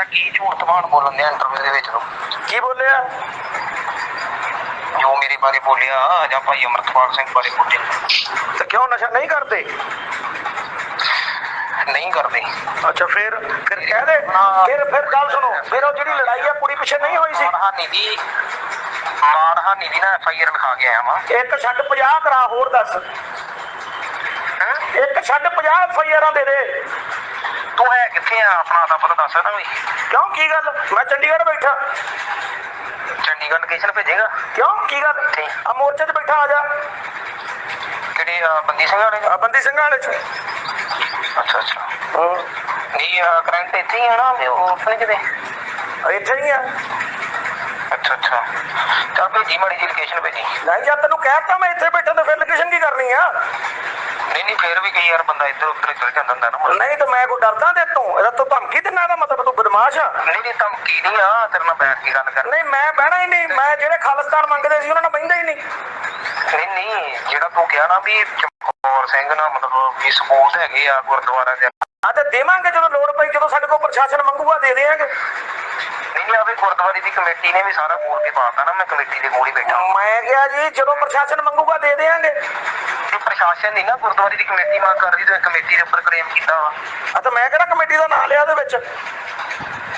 ਜਿਹੜਾ ਕੀ ਝੂਠ ਤਮਾਨ ਬੋਲਣ ਦੇ ਇੰਟਰਵਿਊ ਦੇ ਵਿੱਚ ਨੂੰ। ਕੀ ਬੋਲਿਆ? ਜੋ ਮੇਰੇ ਬਾਰੇ ਬੋਲਿਆ ਜਾਂ ਭਾਈ ਅਮਰਤਪਾਲ ਸਿੰਘ ਬਾਰੇ ਬੋਲਿਆ। ਤੇ ਕਿਉਂ ਨਸ਼ਾ ਨਹੀਂ ਕਰਦੇ? ਨਹੀਂ ਕਰਦੇ। ਅੱਛਾ ਫਿਰ ਫਿਰ ਕਹਿ ਦੇ। ਫਿਰ ਫਿਰ ਗੱਲ ਸੁਣੋ। ਫਿਰ ਉਹ ਜਿਹੜੀ ਲੜਾਈ ਆ ਕੁੜੀ ਪਿੱਛੇ ਨਹੀਂ ਹੋਈ ਸੀ? ਮਾਨਹਾਨੀ ਦੀ ਮਾਨਹਾਨੀ ਦੀ ਨਾ ਐਫ ਆਈ ਆਰ ਲਿਖਾ ਕੇ ਆਇਆ ਵਾਂ। ਇੱਕ ਛੱਡ 50 ਕਰਾ ਹੋਰ ਦੱਸ। ਹੈਂ? ਇੱਕ ਛੱਡ 50 ਫਈਰਾਂ ਦੇ ਦੇ। ਤੂੰ ਹੈ ਕਿੱਥੇ ਆ? ਆਪਣਾ ਤਾਂ ਪਤਾ ਦੱਸ ਨਾ ਵੀ। ਕਿਉਂ? ਕੀ ਗੱਲ? ਮੈਂ ਚੰਡੀਗੜ੍ਹ ਬੈਠਾ। ਚੰਡੀਗੜ੍ਹ ਲੋਕੇਸ਼ਨ ਭੇਜੇਗਾ? ਕਿਉਂ? ਕੀ ਗੱਲ? ਆ ਮੋਰਚੇ 'ਤੇ ਬੈਠਾ ਆ ਜਾ। ਕਿਹੜੇ ਅਹ, ਬੰਦੀ ਸਿੰਘ ਵਾਲੇ ਆ ਬੰਦੀ ਸਿੰਘਾਂ ਵਾਲੇ 'ਚ। ਅੱਛਾ ਅੱਛਾ। ਹਾਂ। ਨਹੀਂ ਕਰੰਟ ਇੱਥੇ ਹੀ ਆ ਨਾ ਵੀ ਉਹ ਨੀ ਕਿਤੇ? ਇੱਥੇ ਹੀ ਆ। ਅੱਛਾ ਅੱਛਾ। ਚੱਲ ਭੇਜੀ ਮਾੜੀ ਜੀ ਲੋਕੇਸ਼ਨ ਭੇਜੀ। ਨਹੀਂ ਜਦ ਤੈਨੂੰ ਕਹਿਤਾ ਮੈਂ ਇੱਥੇ ਬੈਠਾ ਤਾਂ ਫਿਰ ਲੋਕੇਸ਼ਨ ਕੀ ਕਰਨੀ ਆ? ਨਹੀਂ ਨਹੀਂ ਫੇਰ ਵੀ ਕਈ ਯਾਰ ਬੰਦਾ ਇੱਧਰ ਉੱਧਰ ਚਲ ਜਾਂਦਾ ਹੁੰਦਾ ਨਾ ਨਹੀਂ ਤਾਂ ਮੈਂ ਕੋਈ ਡਰਦਾ ਤੇ ਤੋਂ ਇਹਦਾ ਤੂੰ ਧਮਕੀ ਦਿੰਦਾ ਦਾ ਮਤਲਬ ਤੂੰ ਬਦਮਾਸ਼ ਆ। ਨਹੀਂ ਨਹੀਂ ਧਮਕੀ ਨਹੀਂ ਆ ਤੇਰੇ ਨਾਲ ਬੈਠ ਕੇ ਗੱਲ ਕਰ। ਨਹੀਂ ਮੈਂ ਬਹਿਣਾ ਹੀ ਨਹੀਂ। ਮੈਂ ਜਿਹੜੇ ਖਾਲਿਸਤਾਨ ਮੰਗਦੇ ਸੀ ਉਹਨਾਂ ਨਾਲ ਬਹਿੰਦਾ ਹੀ ਨਹੀਂ। ਨਹੀਂ ਨਹੀਂ ਜਿਹੜਾ ਤੂੰ ਕਿਹਾ ਨਾ ਵੀ ਚਮਕੌਰ ਸਿੰਘ ਨਾਲ ਮਤਲਬ ਵੀ ਸਬੂਤ ਹੈਗੇ ਆ ਗੁਰਦੁਆਰਾ ਦੇ ਆ ਤੇ ਦੇਵਾਂਗੇ ਜਦੋਂ ਲੋੜ ਪਈ ਜਦੋਂ ਸਾਡੇ ਕੋਲ ਪ੍ਰਸ਼ਾਸਨ ਮੰਗੂਗਾ ਦੇ ਦੇਵਾਂਗੇ। ਨਹੀਂ ਨਹੀਂ ਆਵੇ ਗੁਰਦੁਆਰੇ ਦੀ ਕਮੇਟੀ ਨੇ ਵੀ ਸਾਰਾ ਬੋਲ ਕੇ ਪਾਤਾ ਨਾ ਮੈਂ ਕਮੇਟੀ ਦੇ ਕੋਲ ਹੀ ਬੈਠਾ। ਮੈਂ ਕਿਹਾ ਜੀ ਜਦੋਂ ਪ੍ਰਸ਼ਾਸਨ ਮੰਗੂਗਾ ਦੇ ਦੇਵਾਂਗੇ। ਤੇ ਪ੍ਰਸ਼ਾਸਨ ਨਹੀਂ ਨਾ ਗੁਰਦੁਆਰੇ ਦੀ ਕਮੇਟੀ ਮੰਗ ਕਰ ਰਹੀ ਤੇ ਕਮੇਟੀ ਦੇ ਉੱਪਰ ਕਲੇਮ ਕੀਤਾ ਵਾ। ਆ ਤਾਂ ਮੈਂ ਕਿਹੜਾ ਕਮੇਟੀ ਦਾ ਨਾਂ ਲਿਆ ਉਹਦੇ ਵਿੱਚ?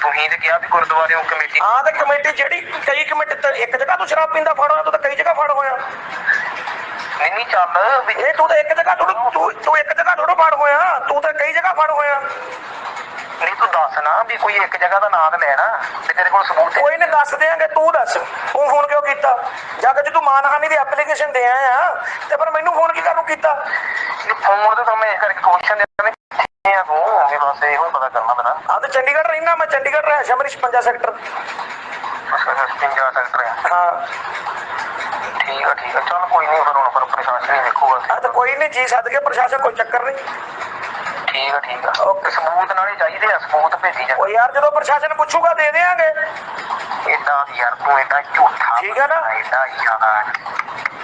ਤੁਸੀਂ ਤੇ ਕਿਹਾ ਵੀ ਗੁਰਦੁਆਰਿਓਂ ਕਮੇਟੀ ਆ ਤੇ ਕਮੇਟੀ ਜਿਹੜੀ ਕਈ ਕਮੇਟੀ ਤੇ ਇੱਕ ਜਗ੍ਹਾ ਤੂੰ ਸ਼ਰਾਬ ਪੀਂਦਾ ਫੜ ਹੋਇਆ ਤੂੰ ਤਾਂ ਕਈ ਜਗ੍ਹਾ ਫੜ ਹੋਇਆ। ਨਹੀਂ ਨਹੀਂ ਚੱਲ ਵੀ ਇਹ ਤੂੰ ਤਾਂ ਇੱਕ ਜਗ੍ਹਾ ਥੋੜ੍ਹਾ- ਤੂੰ ਤੂੰ ਇੱਕ ਜਗ੍ਹਾ ਥੋੜਾ ਫੜ ਹੋਇਆ ਤੂੰ ਤਾਂ ਕਈ ਜਗ੍ਹਾ ਫੜ ਹੋਇਆ। ਨਹੀਂ ਤੂੰ ਦੱਸ ਨਾ ਵੀ ਕੋਈ ਇੱਕ ਜਗ੍ਹਾ ਦਾ ਨਾਂ ਤਾਂ ਲੈ ਨਾ ਤੇ ਤੇਰੇ ਕੋਲ ਸਬੂਤ ਹੈ ਕੋਈ ਨਹੀਂ ਦੱਸ ਦੇਾਂਗੇ ਤੂੰ ਦੱਸ। ਤੂੰ ਫੋਨ ਕਿਉਂ ਕੀਤਾ? ਜਾ ਕੇ ਜੇ ਤੂੰ ਮਾਨਹਾਨੀ ਦੀ ਐਪਲੀਕੇਸ਼ਨ ਦੇ ਆਇਆ ਤੇ ਫਿਰ ਮੈਨੂੰ ਫੋਨ ਕੀ ਕਰਨ ਕੀਤਾ? ਫੋਨ ਤੇ ਤਾਂ ਮੈਂ ਇਸ ਕਰਕੇ ਕੁਐਸਚਨ ਦੇ ਰਿਹਾ ਕਿੱਥੇ ਆ ਤੂੰ ਵੀ ਬਸ ਇਹੋ ਪਤਾ ਕਰਨਾ ਪੈਣਾ ਆ ਤੇ ਚੰਡੀਗੜ੍ਹ ਰਹਿਣਾ ਮੈਂ ਚੰਡੀਗੜ੍ਹ ਰਹਿ ਸ਼ਮਰੀ 56 ਸੈਕਟਰ ਸਪਿੰਜਾ ਸੈਕਟਰ ਹਾਂ। ਠੀਕ ਆ ਠੀਕ ਆ ਚੱਲ ਕੋਈ ਨਹੀਂ ਫਿਰ ਹੁਣ ਪਰ ਪ੍ਰਸ਼ਾਸਨ ਹੀ ਦੇਖੂਗਾ। ਆ ਤਾਂ ਕੋਈ ਨਹੀਂ ਜੀ ਸੱਦ ਕੇ ਪ੍ਰਸ਼ਾਸਨ ਕੋਈ ਚੱਕਰ ਨਹੀਂ। ਠੀਕ ਆ ਠੀਕ ਆ। ਓਕੇ ਸਬੂਤ ਨਾਲੇ ਚਾਹੀਦੇ ਆ ਸਬੂਤ ਭੇਜੀ ਜਾ ਉਹ ਯਾਰ ਜਦੋਂ ਪ੍ਰਸ਼ਾਸਨ ਪੁੱਛੂਗਾ ਦੇ ਦੇਾਂਗੇ ਏਦਾਂ ਦੀ ਯਾਰ ਤੂੰ ਏਦਾਂ ਝੂਠਾ ਠੀਕ ਆ ਨਾ? ਏਦਾਂ ਯਾਰ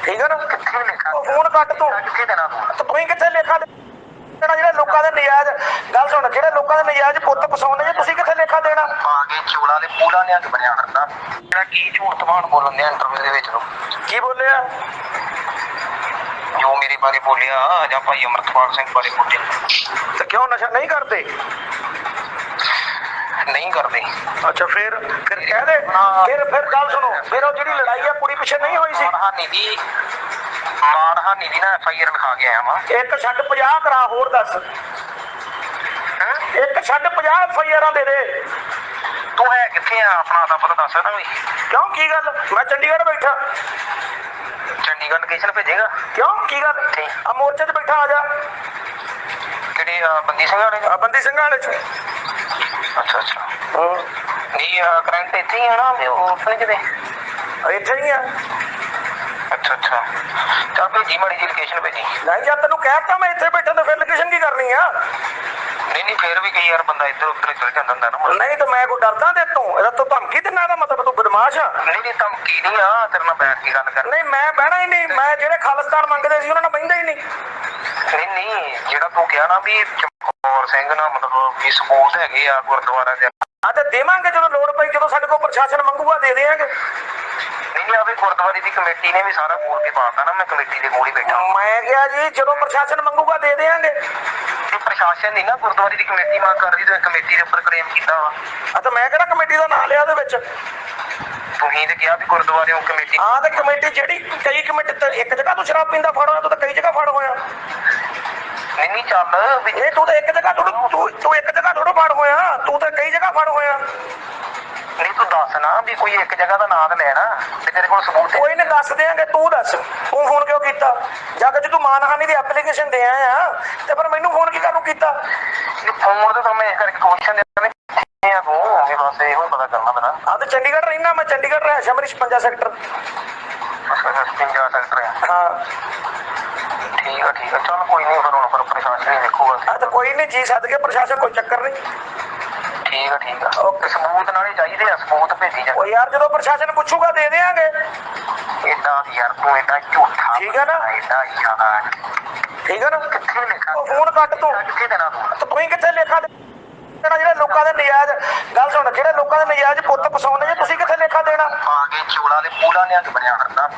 ਠੀਕ ਹੈ ਨਾ? ਕਿੱਥੇ ਲਿਖਾ ਉਹ ਫੋਨ ਕੱਟ ਤੂੰ। ਕਿੱਥੇ ਦੇਣਾ ਤੂੰ? ਤੇ ਤੂੰ ਹੀ ਕਿੱਥੇ ਲੇਖਾ ਦੇਣਾ ਜਿਹੜੇ ਲੋਕਾਂ ਦੇ ਨਜਾਇਜ਼ ਗੱਲ ਸੁਣ ਜਿਹੜੇ ਲੋਕਾਂ ਦੇ ਨਜਾਇਜ਼ ਪੁੱਤ ਪਸਾਉਂਦੇ ਜੇ ਤੁਸੀਂ ਕਿੱਥੇ ਲੇਖਾ ਦੇਣਾ? ਆ ਕੇ ਚੋਲਾ ਦੇ ਪੂਲਾ ਨੇ ਅੱਜ ਬਣਿਆ ਕਰਦਾ ਜਿਹੜਾ ਕੀ ਝੂਠ ਤਮਾਨ ਬੋਲਣ ਦੇ ਇੰਟਰਵਿਊ ਦੇ ਵਿੱਚ ਨੂੰ ਕੀ ਬੋਲਿਆ? ਜੋ ਮੇਰੇ ਬਾਰੇ ਬੋਲਿਆ ਜਾਂ ਭਾਈ ਅਮਰਤਪਾਲ ਸਿੰਘ ਬਾਰੇ ਬੋਲਿਆ। ਤੇ ਕਿਉਂ ਨਸ਼ਾ ਨਹੀਂ ਕਰਦੇ? ਨਹੀਂ ਕਰਦੇ। ਅੱਛਾ ਫਿਰ ਫਿਰ ਕਹਿ ਦੇ। ਫਿਰ ਫਿਰ ਗੱਲ ਸੁਣੋ। ਫਿਰ ਉਹ ਜਿਹੜੀ ਲੜਾਈ ਆ ਕੁੜੀ ਪਿੱਛੇ ਨਹੀਂ ਹੋਈ ਸੀ? ਮਾਨਹਾਨੀ ਦੀ ਮਾਨਹਾਨੀ ਦੀ ਨਾ ਐਫ ਆਈ ਆਰ ਲਿਖਾ ਕੇ ਆਇਆ ਵਾਂ। ਇੱਕ ਛੱਡ 50 ਕਰਾ ਹੋਰ ਦੱਸ। ਹੈਂ? ਇੱਕ ਛੱਡ 50 ਫਈਰਾਂ ਦੇ ਦੇ। ਤੂੰ ਹੈ ਕਿੱਥੇ ਆ? ਆਪਣਾ ਤਾਂ ਪਤਾ ਦੱਸ ਨਾ ਵੀ। ਕਿਉਂ? ਕੀ ਗੱਲ? ਮੈਂ ਚੰਡੀਗੜ੍ਹ ਬੈਠਾ। ਚੰਡੀਗੜ੍ਹ ਲੋਕੇਸ਼ਨ ਭੇਜੇਗਾ? ਕਿਉਂ? ਕੀ ਗੱਲ? ਆ ਮੋਰਚੇ 'ਤੇ ਬੈਠਾ ਆ ਜਾ। ਕਿਹੜੇ ਅਹ, ਬੰਦੀ ਸਿੰਘ ਵਾਲੇ? ਆ ਬੰਦੀ ਸਿੰਘਾਂ ਵਾਲੇ 'ਚ। ਅੱਛਾ ਅੱਛਾ। ਹਾਂ। ਨਹੀਂ ਕਰੰਟ ਇੱਥੇ ਹੀ ਆ ਨਾ ਵੀ ਉਹ ਨੀ ਕਿਤੇ? ਇੱਥੇ ਹੀ ਆ। ਅੱਛਾ ਅੱਛਾ। ਚੱਲ ਭੇਜੀ ਮਾੜੀ ਜੀ ਲੋਕੇਸ਼ਨ ਭੇਜੀ। ਨਹੀਂ ਜਦ ਤੈਨੂੰ ਕਹਿਤਾ ਮੈਂ ਇੱਥੇ ਬੈਠਾ ਤਾਂ ਫਿਰ ਲੋਕੇਸ਼ਨ ਕੀ ਕਰਨੀ ਆ? ਨਹੀਂ ਨਹੀਂ ਫੇਰ ਵੀ ਕਈ ਯਾਰ ਬੰਦਾ ਇੱਧਰ ਉੱਧਰ ਚਲ ਜਾਂਦਾ ਹੁੰਦਾ ਨਾ। ਨਹੀਂ ਤਾਂ ਮੈਂ ਕੋਈ ਡਰਦਾ ਤੇ ਤੋਂ। ਇਹਦਾ ਤੂੰ ਧਮਕੀ ਦਿੰਦਾ ਦਾ ਮਤਲਬ ਤੂੰ ਬਦਮਾਸ਼ ਆ। ਨਹੀਂ ਨਹੀਂ ਧਮਕੀ ਨਹੀਂ ਆ ਤੇਰੇ ਨਾਲ ਬੈਠ ਕੇ ਗੱਲ ਕਰ ਨਹੀਂ ਮੈਂ ਬਹਿਣਾ ਹੀ ਨਹੀਂ। ਮੈਂ ਜਿਹੜੇ ਖਾਲਿਸਤਾਨ ਮੰਗਦੇ ਸੀ ਉਹਨਾਂ ਨਾਲ ਬਹਿੰਦਾ ਹੀ ਨਹੀਂ। ਨਹੀਂ ਨਹੀਂ ਜਿਹੜਾ ਤੂੰ ਕਿਹਾ ਨਾ ਵੀ ਚਮਕੌਰ ਸਿੰਘ ਨਾਲ ਮਤਲਬ ਵੀ ਸਬੂਤ ਹੈਗੇ ਆ ਗੁਰਦੁਆਰਾ ਦੇ। ਆ ਤੇ ਦੇਵਾਂਗੇ ਜਦੋਂ ਲੋੜ ਪਈ ਜਦੋਂ ਸਾਡੇ ਕੋਲ ਪ੍ਰਸ਼ਾਸਨ ਮੰਗੂਗਾ ਦੇ ਦੇਵਾਂਗੇ। ਨਹੀਂ ਨਹੀਂ ਆਵੇ ਗੁਰਦੁਆਰੇ ਦੀ ਕਮੇਟੀ ਨੇ ਵੀ ਸਾਰਾ ਬੋਲ ਕੇ ਪਾਤਾ ਨਾ ਮੈਂ ਕਮੇਟੀ ਦੇ ਕੋਲ ਹੀ ਬੈਠਾ। ਮੈਂ ਕਿਹਾ ਜੀ ਜਦੋਂ ਪ੍ਰਸ਼ਾਸਨ ਮੰਗੂਗਾ ਦੇ ਦੇਵਾਂਗੇ। ਤੇ ਪ੍ਰਸ਼ਾਸਨ ਨਹੀਂ ਨਾ ਗੁਰਦੁਆਰੇ ਦੀ ਕਮੇਟੀ ਮੰਗ ਕਰ ਰਹੀ ਤੇ ਕਮੇਟੀ ਦੇ ਉੱਪਰ ਕਲੇਮ ਕੀਤਾ ਵਾ। ਤਾਂ ਮੈਂ ਕਿਹੜਾ ਕਮੇਟੀ ਦਾ ਨਾਂ ਲਿਆ ਉਹਦੇ ਵਿੱਚ? ਤੁਸੀਂ ਤੇ ਕਿਹਾ ਵੀ ਗੁਰਦੁਆਰਿਓਂ ਕਮੇਟੀ ਆ ਤੇ ਕਮੇਟੀ ਜਿਹੜੀ ਕਈ ਕਮੇਟੀ ਤੇ ਇੱਕ ਜਗ੍ਹਾ ਤੂੰ ਸ਼ਰਾਬ ਪੀਂਦਾ ਫੜ ਹੋਇਆ ਤੂੰ ਤਾਂ ਕਈ ਜਗ੍ਹਾ ਫੜ ਹੋਇਆ। ਨਹੀਂ ਨਹੀਂ ਚੱਲ ਵੀ ਇਹ ਤੂੰ ਤਾਂ ਇੱਕ ਜਗ੍ਹਾ ਥੋੜ੍ਹਾ- ਤੂੰ ਤੂੰ ਇੱਕ ਜਗ੍ਹਾ ਥੋੜਾ ਫੜ ਹੋਇਆ ਤੂੰ ਤਾਂ ਕਈ ਜਗ੍ਹਾ ਫੜ ਹੋਇਆ। ਨਹੀਂ ਤੂੰ ਦੱਸ ਨਾ ਵੀ ਕੋਈ ਇੱਕ ਜਗ੍ਹਾ ਦਾ ਨਾਂ ਤਾਂ ਲੈ ਨਾ ਤੇ ਤੇਰੇ ਕੋਲ ਸਬੂਤ ਹੈ ਕੋਈ ਨਹੀਂ ਦੱਸ ਦੇਾਂਗੇ ਤੂੰ ਦੱਸ। ਤੂੰ ਫੋਨ ਕਿਉਂ ਕੀਤਾ? ਜਾ ਕੇ ਜੇ ਤੂੰ ਮਾਨਹਾਨੀ ਦੀ ਐਪਲੀਕੇਸ਼ਨ ਦੇ ਆਇਆ ਤੇ ਫਿਰ ਮੈਨੂੰ ਫੋਨ ਕੀ ਕਰਨ ਕੀਤਾ? ਨਹੀਂ ਫੋਨ ਤੇ ਤਾਂ ਮੈਂ ਇਸ ਕਰਕੇ ਕੁਐਸਚਨ ਦੇ ਰਿਹਾ ਕਿੱਥੇ ਆ ਤੂੰ? ਵੀ ਬਸ ਇਹੋ ਪਤਾ ਕਰਨਾ ਪੈਣਾ। ਆ ਤੇ ਚੰਡੀਗੜ੍ਹ ਰਹਿਣਾ ਮੈਂ ਚੰਡੀਗੜ੍ਹ ਰਹਿ ਸ਼ਮਰੀ 56 ਸੈਕਟਰ ਸਪਿੰਜਾ ਸੈਕਟਰ ਆ। ਹਾਂ। ਠੀਕ ਆ ਠੀਕ ਆ। ਚੱਲ ਕੋਈ ਨਹੀਂ ਫਿਰ ਹੁਣ ਪਰ ਪ੍ਰਸ਼ਾਸਨ ਦੇਖੂਗਾ ਆ ਤਾਂ ਕੋਈ ਨਹੀਂ ਜੀ ਸੱਦ ਕੇ ਪ੍ਰਸ਼ਾਸਨ ਕੋਈ ਚੱਕਰ ਨਹੀਂ ਠੀਕ ਆ ਠੀਕ ਆ। ਓਕੇ ਸਬੂਤ ਨਾਲੇ ਚਾਹੀਦੇ ਆ ਸਬੂਤ ਭੇਜੀ ਜਾ ਉਹ ਯਾਰ ਜਦੋਂ ਪ੍ਰਸ਼ਾਸਨ ਪੁੱਛੂਗਾ ਦੇ ਦੇਵਾਂਗੇ। ਏਦਾਂ ਦੀ ਯਾਰ ਤੂੰ ਏਦਾਂ ਝੂਠਾ ਠੀਕ ਆ ਨਾ? ਏਦਾਂ ਯਾਰ ਠੀਕ ਹੈ ਨਾ? ਕਿੱਥੇ ਲਿਖਾ ਉਹ ਫੋਨ ਕੱਟ ਤੂੰ। ਕਿੱਥੇ ਦੇਣਾ ਤੂੰ? ਤੇ ਤੂੰ ਹੀ ਕਿੱਥੇ ਲੇਖਾ ਦੇਣਾ ਜਿਹੜੇ ਲੋਕਾਂ ਦੇ ਨਜਾਇਜ਼ ਗੱਲ ਸੁਣ ਨਜਾਇਜ਼ ਪੁੱਤ ਫਸਾਉਂਦੇ ਜੇ ਤੁਸੀਂ ਕਿੱਥੇ ਲੇਖਾ ਦੇਣਾ? ਆ ਕੇ ਚੋਲਾ ਦੇ ਪੂਲਾ ਨੇ ਆ ਕੇ ਬਣਿਆ ਫਿਰਦਾ।